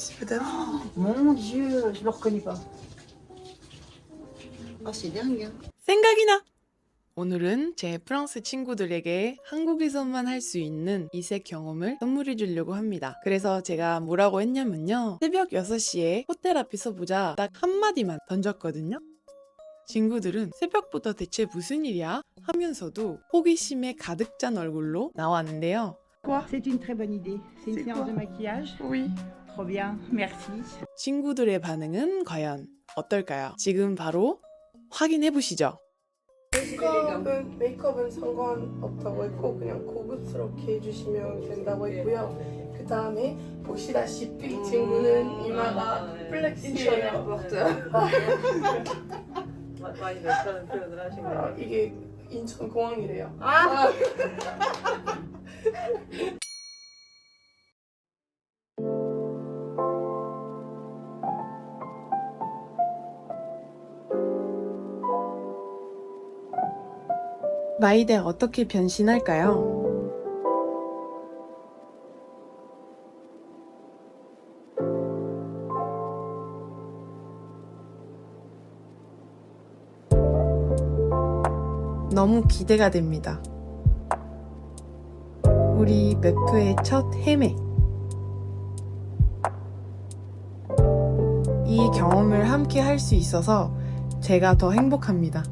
ici peut-être. Mon Dieu, je le reconnais pas. Oh, c'est dingue. hein. 생각이 나! 오늘은 제 프랑스 친구들에게 한국에서만 할 수 있는 이색 경험을 선물해 주려고 합니다. 그래서 제가 뭐라고 했냐면요. 새벽 6시에 호텔 앞에서 보자 딱 한마디만 던졌거든요. 친구들은 새벽부터 대체 무슨 일이야? 하면서도 호기심에 가득 찬 얼굴로 나왔는데요. C'est une très bonne idée. C'est une C'est séance de maquillage. Oui. Trop bien, merci. 친구들의 반응은 과연 어떨까요? 지금 바로 확인해 보시죠. 메이크업은 메이크업은 상관없다고 했고 그냥 고급스럽게 해주시면 된다고 했고요. 그 다음에 보시다시피 친구는 이마가 플렉시셔요. 많이 맵다는 표현을 하신 아, 거예요. 이게 인천 공항이래요. 마이데 어떻게 변신할까요? 너무 기대가 됩니다. 우리 메프의 첫 헤매. 이 경험을 함께 할 수 있어서 제가 더 행복합니다.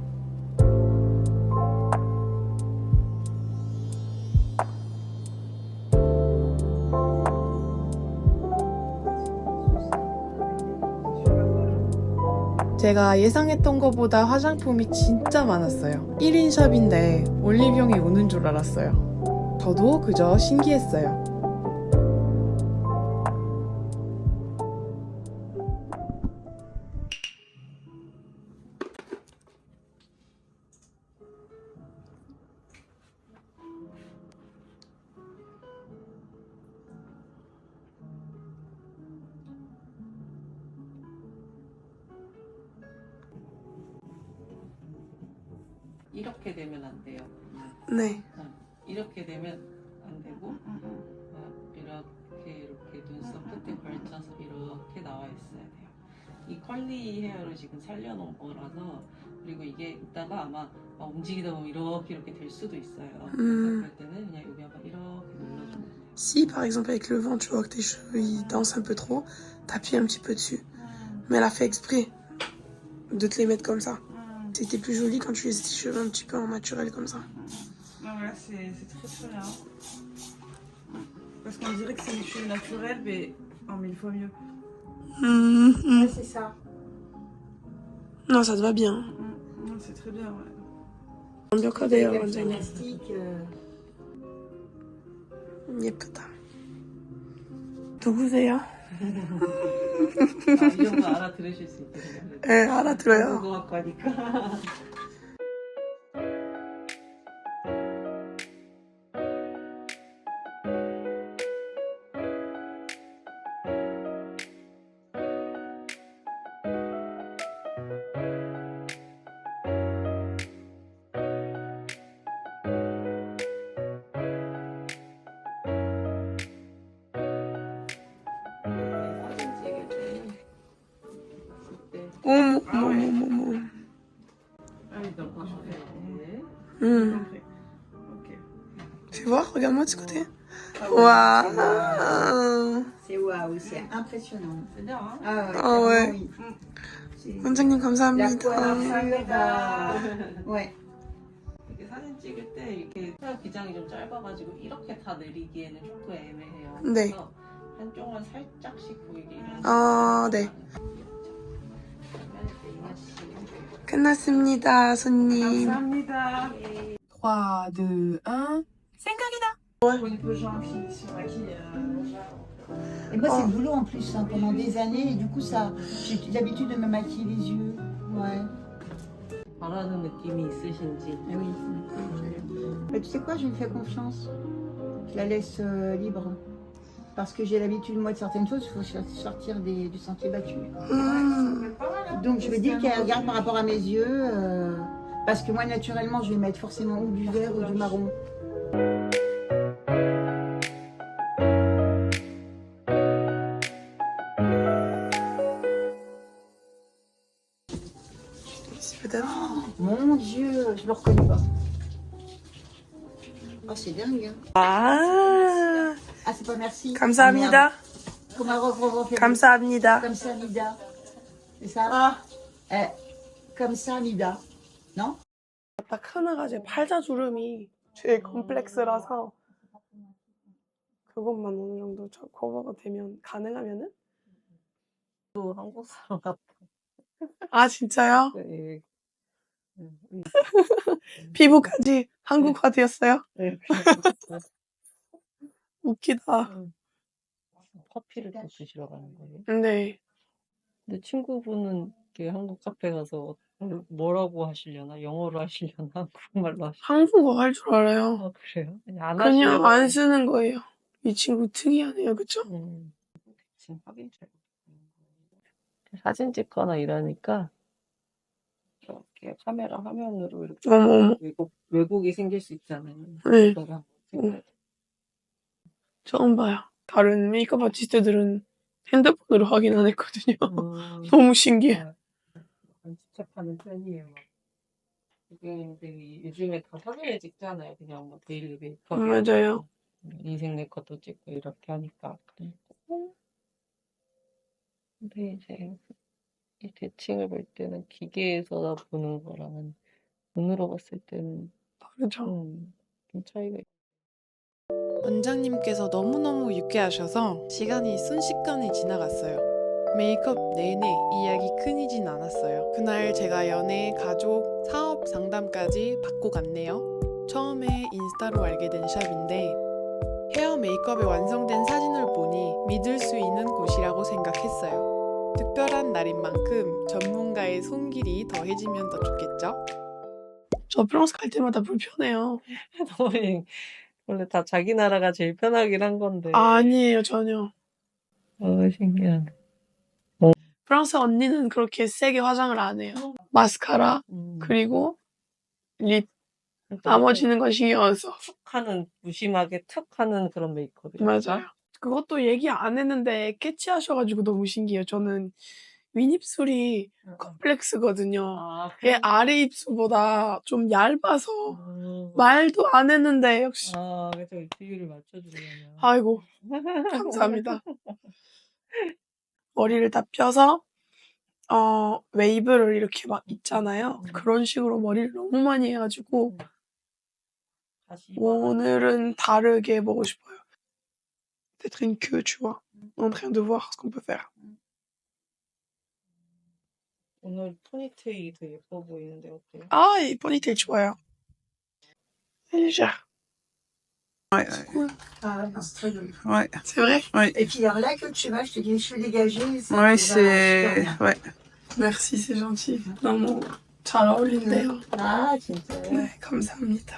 제가 예상했던 것보다 화장품이 진짜 많았어요. 1인 샵인데 올리브영이 오는 줄 알았어요. 저도 그저 신기했어요. 이렇게 되면 안 돼요. 네. 이렇게 되면 안 되고 어, 이렇게 이렇게 눈썹 끝에 걸쳐서 이렇게 나와 있어야 돼요. 이 컬리 헤어를 지금 살려놓은 거라서 그리고 이게 이따가 아마 막 움직이다 보면 이렇게 이렇게 될 수도 있어요. 그래서 음. 그럴 때는 그냥 여기 한번 이렇게 눌러주면 돼요. Si par exemple avec le vent tu vois que tes cheveux ils dansent un peu trop, t'appuies un petit peu dessus. Mais elle a fait exprès de te les mettre comme ça. C'était plus joli quand tu faisais tes cheveux un petit peu en naturel comme ça. Non, voilà, c'est très très rare. Parce qu'on dirait que c'est des cheveux naturels, mais en mille fois mieux. Mmh, c'est ça. Non, ça te va bien. Mmh, c'est très bien, ouais. Bien quoi d'ailleurs, euh. Yep. Donc vous d'ailleurs. 아, 이 알아들으실 수 있거든요. 네, 알아들어요. 그거 갖고 하니까. 어머, 어머, 어머, 어머. Hmm. Ok. Fais voir, regarde-moi de ce côté. Waouh c'est waouh, c'est impressionnant. C'est bien, hein Ah ouais. Ah 원장님 감사합니다. euh, ouais. 이렇게 사진 찍을 때 이렇게 헤어 기장이 좀 짧아가지고 이렇게 다 내리기에는 조금 애매해요. 네. 그래서 한쪽만 살짝씩 보이게 이런 아, 네. 그러면 이제 이나 씨 끝났습니다, 손님. 감사합니다. 3, 2, 1. 생각이다! Pour une peau jaune qui se maquille. euh, Et moi, c'est Oh. le boulot en plus hein, pendant des années. Et du coup, ça, j'ai l'habitude de me maquiller les yeux. Ouais. 바라는 느낌이 있으신지 Ah oui. Mais tu sais quoi, je lui fais confiance. Je la laisse euh, libre. parce que j'ai l'habitude, moi, de certaines choses, il faut sortir des, du sentier battu. Ah. Donc, je me dis qu'elle regarde par rapport à mes yeux, euh, parce que moi, naturellement, je vais mettre forcément ou du vert ou du marron. Oh, mon Dieu, je me reconnais pas. Oh, c'est dingue. Hein. Ah Ah, Ah, ça, Amnida. Comme ça, Mida. C'est ça 아, Eh, Comme ça, Mida. Non 딱 하나가 제 팔자주름이 제일 컴플렉스라서 그것만 어느 정도 저 커버가 되면 가능하면은? 또 한국 사람 같아. 아 진짜요? 네. 음, 음, 피부까지 한국화 되었어요? 네. 웃기다. 음. 커피를 또 드시러 가는 거예요? 네. 근데 친구분은 이렇게 한국 카페 가서 뭐- 뭐라고 하시려나? 영어로 하시려나? 한국말로 하시려나? 한국어 할 줄 알아요. 아, 그래요? 그냥 안 그냥 하시려고 안 쓰는 거예요. 이 친구 특이하네요, 그쵸? 음. 지금 확인 잘 사진 찍거나 이러니까 이렇게 카메라 화면으로 이렇게 어머, 어머. 왜곡, 왜곡이 생길 수 있잖아요. 네. 그거랑 음. 처음 봐요. 다른 메이크업 아티스트들은 핸드폰으로 확인 안 했거든요. 음, 너무 신기해. 안 집착하는 편이에요. 막. 되게 요즘에 다 사진을 찍잖아요. 그냥 뭐 데일리 메이크업. 맞아요. 인생 네컷도 찍고 이렇게 하니까. 근데 이제 이 대칭을 볼 때는 기계에서 보는 거랑은 눈으로 봤을 때는 다르죠. 음, 좀 차이가 있 원장님께서 너무너무 유쾌하셔서 시간이 순식간에 지나갔어요. 메이크업 내내 이야기 끊이진 않았어요. 그날 제가 연애, 가족, 사업 상담까지 받고 갔네요. 처음에 인스타로 알게 된 샵인데 헤어 메이크업이 완성된 사진을 보니 믿을 수 있는 곳이라고 생각했어요. 특별한 날인 만큼 전문가의 손길이 더해지면 더 좋겠죠? 저 프랑스 갈 때마다 불편해요. 너무 원래 다 자기 나라가 제일 편하긴 한 건데. 아니에요, 전혀. 너무 신기하네. 프랑스 언니는 그렇게 세게 화장을 안 해요. 마스카라, 음. 그리고 립, 그러니까 나머지는 건 신경 안 써. 툭 하는 무심하게 툭 하는 그런 메이크업이야. 맞아요. 그것도 얘기 안 했는데 캐치하셔가지고 너무 신기해요. 저는 윗입술이 컴플렉스거든요. 아, 얘 아래 입술보다 좀 얇아서 음. 말도 안 했는데 역시 아, 그래서 비율을 맞춰주려면. 아이고 감사합니다. 머리를 다 펴서 어 웨이브를 이렇게 막 있잖아요. 그런 식으로 머리를 너무 많이 해가지고 다시 오늘은 다르게 해보고 싶어요. Peut-être une queue, tu vois. En train de voir ce qu'on peut faire. 오늘 토니테일이 더 예뻐 보이는데 어때요? Ah, et ponytail 좋아요. Elle est légère. Ouais, c'est ah, cool. Ouais. C'est vrai ouais. Et puis alors là, que tu vas, je te dis les cheveux dégagés. Ouais, c'est. Ouais. Merci, c'est gentil. Non, mon. Ciao, Linda. Ah, Ouais, comme ça, Mita.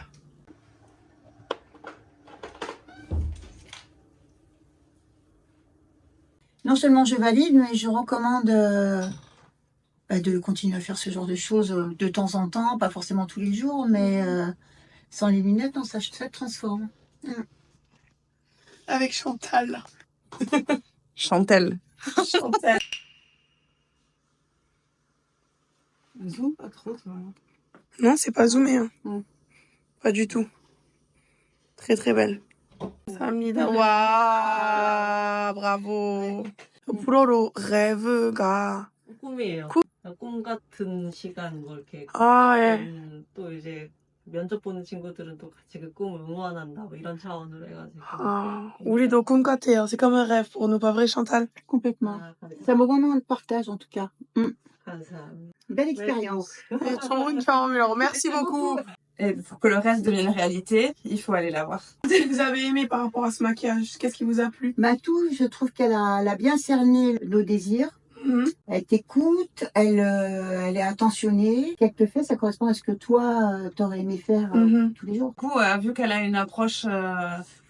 Non seulement je valide, mais je recommande euh, bah, de continuer à faire ce genre de choses euh, de temps en temps, pas forcément tous les jours, mais. Euh, sans les lunettes, non, ça, ça transforme. Avec Chantal. Chantel. Chantal. Zoom, pas trop, ça. Non, c'est pas zoomé. Hein. Mm. Pas du tout. Très très belle. 감사합니다. 와, 브라보. 불어로 레브가 꿈이에요. 꿈 같은 시간 걸 이렇게 아, 예. 음, 또 이제 면접 보는 친구들은 또 같이 그 꿈을 응원한다 뭐 이런 차원으로 해가지고 아, 우리도 꿈 같아요. C'est comme un rêve pour nous, pas vrai, Chantal? Complètement. 아, 감사- C'est un beau moment de partage en tout cas. Mm. 감사합니다. Belle expérience. 네, 좋은 경험이라고. Merci beaucoup. Et pour que le reste devienne réalité, il faut aller la voir. Qu'est-ce que vous avez aimé par rapport à ce maquillage Qu'est-ce qui vous a plu Matou, je trouve qu'elle a, elle a bien cerné nos désirs. Mhm. Elle t'écoute, elle, euh, elle est attentionnée. Ce qu'elle te fait, ça correspond à ce que toi, euh, t'aurais aimé faire euh, Mhm. tous les jours. Du coup, vu qu'elle a une approche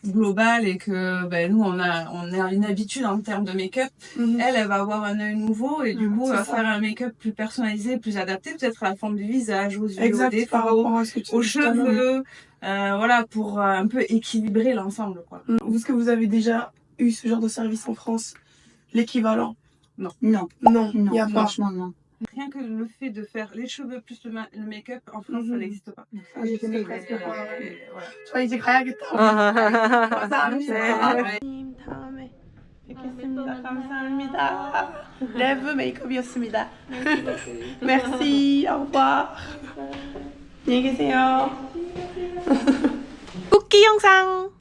globale et que ben, nous, on a, on a une habitude en termes de make-up, Mhm. elle, elle va avoir un œil nouveau et du coup, elle va ça. faire un make-up plus personnalisé, plus adapté, peut-être à la forme du visage, aux yeux, aux Exact, défauts, aux l'heure. cheveux, voilà, pour un peu équilibrer l'ensemble, quoi. Est-ce que vous avez déjà eu ce genre de service en France L'équivalent? Non, Non, non, il n'y a pas. franchement, non. Rien que le fait de faire les cheveux plus le, ma- le make-up, en France, ça Mhm. n'existe pas. 아, 이제 C'est- presque euh, pas. voilà. 저 이제 가야겠다. 감사합니다. 님 다음에 뵙겠습니다. 감사합니다. 레브 메이크업이었습니다. Merci. Au revoir. 안녕히 계세요. 쿠키 영상.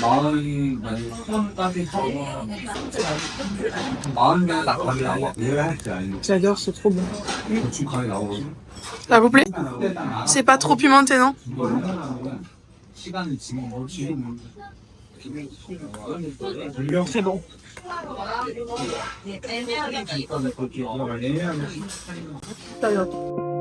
마음이 많이 손땀이 마음이 낙하게 나와 내가 할줄 알고 J'adore, c'est trop bon. 고춧가루 나오거든 Ça vous plaît C'est pas trop pimenté, non 시간을 지금 뭐 지금 c'est bon Toyota.